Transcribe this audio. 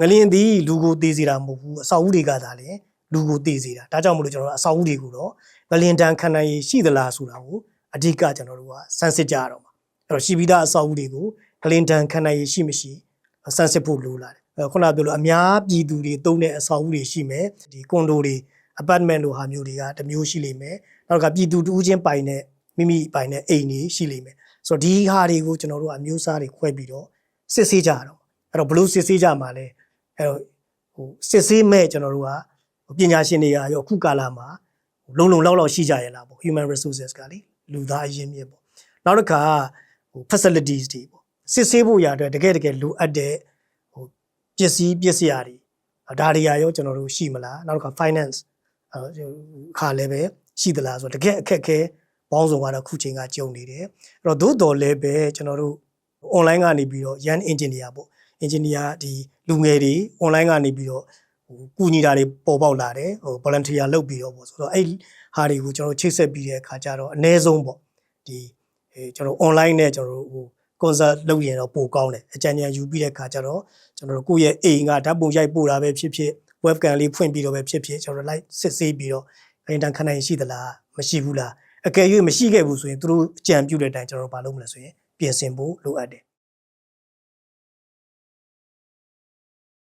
ငလင်းသည်လူကိုသေးစေတာမဟုတ်ဘူးအစာအုပ်တွေကသာလေလူကိုသေးစေတာဒါကြောင့်မလို့ကျွန်တော်တို့အစာအုပ်တွေကိုတော့ငလင်းတန်းခံနိုင်ရည်ရှိသလားဆိုတာကိုအဓိကကျွန်တော်တို့ကစမ်းစစ်ကြရတော့မှာအဲ့တော့ရှိပြီးသားအစာအုပ်တွေကိုငလင်းတန်းခံနိုင်ရည်ရှိမရှိစမ်းစစ်ဖို့လိုလာတယ်အဲ့ခုနပြောလို့အများပြည်သူတွေတုံးတဲ့အစာအုပ်တွေရှိမယ်ဒီကွန်ဒိုတွေ apartment လိုဟာမျိုးတွေကတစ်မျိုးရှိလိမ့်မယ်နောက်ကပြည်သူတူးချင်းပိုင်တဲ့မိမိပိုင်တဲ့အိမ်တွေရှိလိမ့်မယ်ဆိုတော့ဒီဟာတွေကိုကျွန်တော်တို့အမျိုးအစားတွေခွဲပြီးတော့စစ်ဆေးကြရတော့အဲ့တော့ဘလို့စစ်ဆေးကြမှာလဲ အဲ့တော့ဟိုစစ်ဆေးမဲ့ကျွန်တော်တို့ကပညာရှင်တွေကရောအခုကာလမှာလုံလုံလောက်လောက်ရှိကြရလားပေါ့ human resources ကလေလူသားအရင်းမြစ်ပေါ့နောက်တစ်ခါဟို facilities တွေပေါ့စစ်ဆေးဖို့ရအတွက်တကယ်တကယ်လိုအပ်တဲ့ဟိုပစ္စည်းပစ္စယတွေဒါတွေရရောကျွန်တော်တို့ရှိမလားနောက်တစ်ခါ finance အဲခါလည်းပဲရှိသလားဆိုတော့တကယ်အခက်အခဲပေါင်းစုံကတော့ခုချိန်ကကြုံနေတယ်အဲ့တော့သို့တော်လည်းပဲကျွန်တော်တို့ online ကနေပြီးတော့ yan engineer ပေါ့ engineer ဒီလူငယ်တွေ online ကနေပြီးတော့ဟိုကူညီတာတွေပေါ်ပေါက်လာတယ်ဟို volunteer လုပ်ပြီးတော့ပေါ့ဆိုတော့အဲ့ဟာတွေကိုကျွန်တော်ချိတ်ဆက်ပြီးတဲ့အခါကျတော့အ ਨੇ ဆုံးပေါ့ဒီအဲကျွန်တော် online နဲ့ကျွန်တော်တို့ဟို concert လုပ်ရင်တော့ပိုကောင်းတယ်အကြံဉာဏ်ယူပြီးတဲ့အခါကျတော့ကျွန်တော်တို့ကိုယ့်ရဲ့အိမ်ကဓာတ်ပုံရိုက်ပို့တာပဲဖြစ်ဖြစ် webcam လေးဖွင့်ပြီးတော့ပဲဖြစ်ဖြစ်ကျွန်တော်တို့ live စစ်ဆေးပြီးတော့အင်တန်ခဏရင်ရှိသလားမရှိဘူးလားအကယ်၍မရှိခဲ့ဘူးဆိုရင်သူတို့အကြံပြုတဲ့အတိုင်းကျွန်တော်တို့မလုပ်မလဲဆိုရင်ပြင်ဆင်ဖို့လိုအပ်တယ်